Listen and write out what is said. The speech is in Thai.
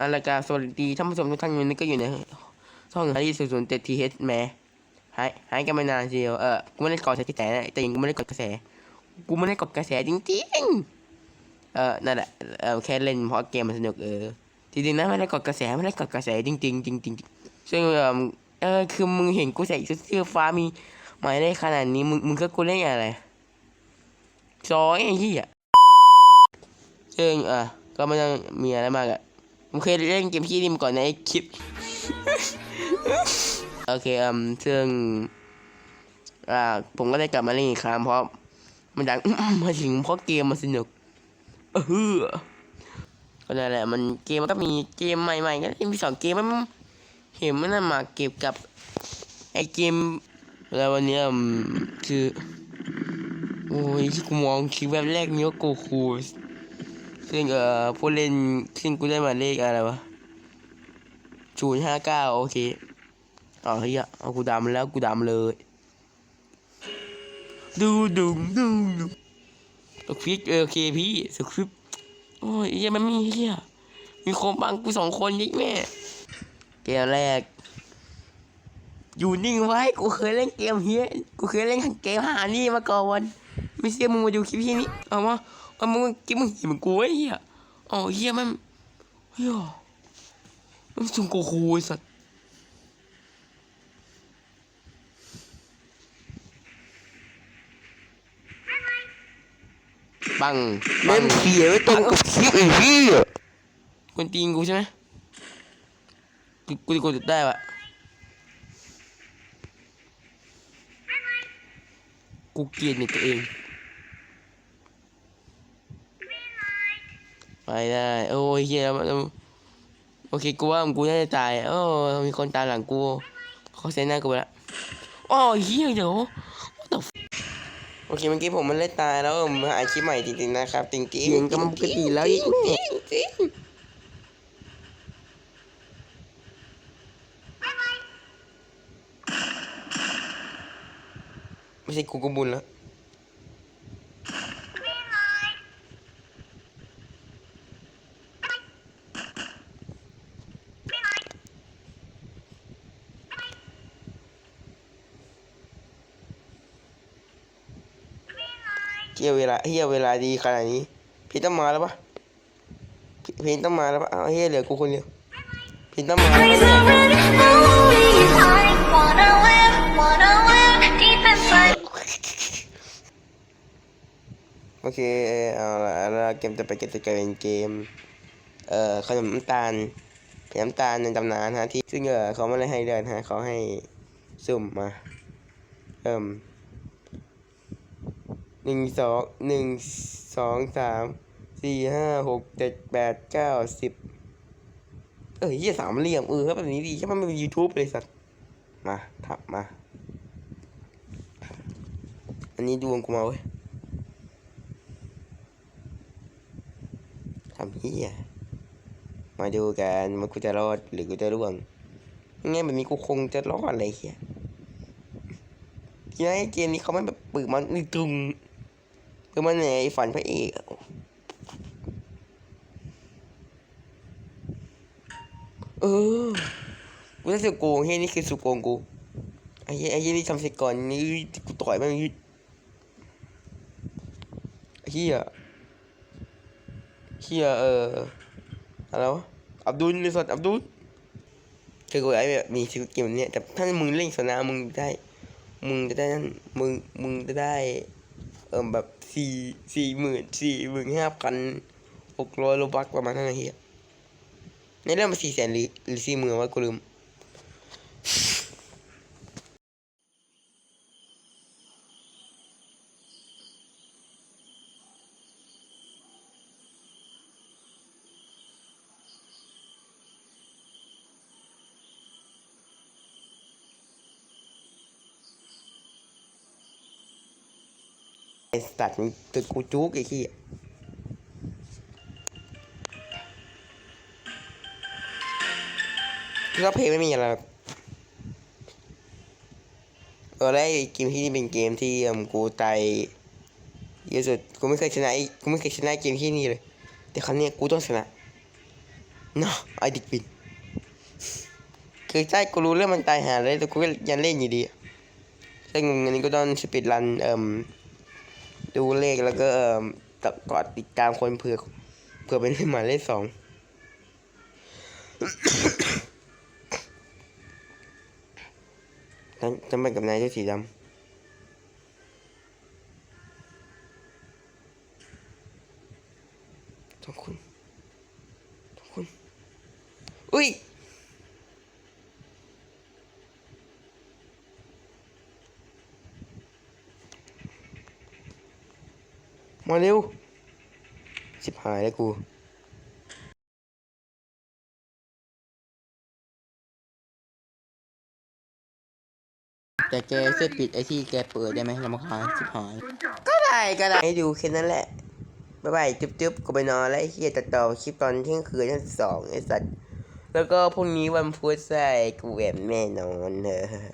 อารากาสวัสดีท่านผู้ชมทุกท่านวันนี้ก็อยู่ในช่องฮารี่ศูนย์ศูนย์เจ็ดทีเอสแหมหายหายกันไปนานเชียวเออกูไม่ได้กดกระแสนะแต่ยังกูไม่ได้กดกระแส กูไม่ได้กดกระแสจริงๆ เออนั่นแหละเออแค่เล่นเพราะเกมมันสนุกเออจริงๆนะไม่ได้กดกระแสไม่ได้กดกระแสจริงๆจริงๆจริงๆซึ่งเออเออคือมึงเห็นกูใส่ชุดเสื้อฟ้ามีหมายเลขขนาดนี้มึงมึงก็กูเล่นอะไรซอยไอ้เหี้ยซึ่งเออก็ไม่ต้องมีอะไรมากอะ ผมเคยเล่นเกมที่นี่มาก่อนในคลิป โอเคอืมซึ่ง อ่า ผมก็ได้กลับมาเล่นอีกครั้งเพราะ มันดัง มาถึงเพราะเกมมันสนุกเออก็นั่นแหละ มันเกมมันก็มีเกมใหม่ๆก็มีสองเกมมันเห็นมันน่ะมาเก็บกับไอเกมแล้ววันนี้คือ โอ้ยกูมองคลิปแบบแรกนี้ว่าโกคู ซึ่งเอ่อผู้เล่นซึ่งกูได้หมายเลขอะไรวะศูนย์ห้าเก้าโอเคอ๋อเฮียเอากูดำแล้วกูดำเลย ดูดูดูดูสคริปเออเคพี่สคริปโอ้ยเฮียมันมีเฮียมีคนบังกูสองคนยิ่งแม่เกมแรก อยู่นิ่งไว้กูเคยเล่นเกมเฮียกูเคยเล่นเกมหานี่มาก่อนไม่เชื่อมึงมาดูคลิปที่นี่เอามา เอามึงกินมึงเห็นมึงกูไอ้เฮียอ๋อเฮียมันเฮียมันจุงโกคูไอ้สัตว์บังบัเล่งนเขียไว้ตรงกับคลิปไอ้พี่คนตีนกูใช่ไหมกูกูกูจะได้ปะกูเกลียดในตัวเอง ไปได้ โอ้ยเฮียโอเคกูว่ากูน่าจะตายโอ้มีคนตามหลังกูเขาเซ็นหน้ากูไปแล้วโอ้ยเฮียเดี๋ยวโอเคเมื่อกี้ผมมันเล่นตายแล้วผมหาคลิปใหม่จริงๆนะครับจริงๆเสียงกำปกติแล้วอีกแม่จริงไม่ใช่กูกบุญแล้ว เฮียเวลาเฮียเวลาดีขนาดนี้ พี่ต้องมาแล้วปะพี่พี่ต้องมาแล้วปะอ้าวเฮียเหลือกูคนเดียวพี่ต้องมาแล้ว Eyes ปะเนี่ย already moving. I wanna live, wanna live deep inside. โอเคเอาละแล้วเกมจะไปเกมจะกลายเป็นเกม เอ่อขนมน้ำตาลขนมน้ำตาลในตำนานฮะที่ซึ่งเออเขาไม่ได้ให้เดินฮะเขาให้สุ่มมาเอิ่ม หนึ่งสองหนึ่งสองสามสี่ห้าหกเจ็ดแปดเก้าสิบเออยี่สามเหลี่ยมเออครับแบบนี้ดีใช่ไหมมันเป็นยูทูบเลยสัตว์มาทับมา อันนี้ดวงกูมาเว้ยทำเฮียมาดูกันว่ากูจะรอดหรือกูจะร่วงงั้นแบบนี้กูคงจะรอดเลยเฮียทีนี้เกมนี้เขาไม่แบบปึกมันนี่ตุง คือมันในฝันพระเอกอะเออกูจะสุโกงเฮียนี่คือสุโกงกูไอ้เฮียไอ้เฮียนี่ทำเสร็จก่อนนี่กูต่อยมันนี่ไอ้เฮียเฮียเอออะไรวะอับดุลรีสอร์อับดุลคือกูไอ้แบบมีชีวิตเกมเนี่ยแต่ถ้ามึงเล่นสนามมึงได้ มึงจะได้นั่นมึงมึงจะได้ เออแบบสี่สี่หมื่นสี่หมื่นห้าพันหกร้อยโลบักประมาณนั้นนะเฮียในเรื่องมาสี่แสนหรือหรือสี่หมื่นวะกูลืม ไอ้สัตว์มันตึกกูจุกไอ้ขี้ก็เพลงไม่มีอะไรหรอกเออแล้วไอ้เกมที่นี่เป็นเกมที่เออกูตายเยอะสุดกูไม่เคยชนะไอ้กูไม่เคยชนะเกมที่นี่เลย แต่ครั้งนี้กูต้องชนะเนาะไอเด็กปินคือใช่กูรู้เรื่องมันตายหาเลยแต่กูยังเล่นอยู่ดีซึ่งอันนี้ก็ต้องสปีดรันเอ่ม ดูเลขแล้วก็เอ่มตะกอดติดตามคนเผื่อเผื่อเป็นหมายเลขสองนั่นจะไปกับนายเจ้าสีดำทุกคนทุกคนอุ้ย มาเร็วสิบหายแล้วกูแต่แกช่วยปิดไอที่แกเปิดได้ไหมลำคาญชิบหาย ก็ได้ก็ได้ให้ดูแค่นั้นแหละ บ๊ายบายจุ๊บจุ๊บกูไปนอนแล้วไอ้เฮียตัดต่อคลิปตอนเที่ยงคืนที่สองไอ้สัตว์ แล้วก็พรุ่งนี้วันพุธใส่กูแอบแน่นอนเออ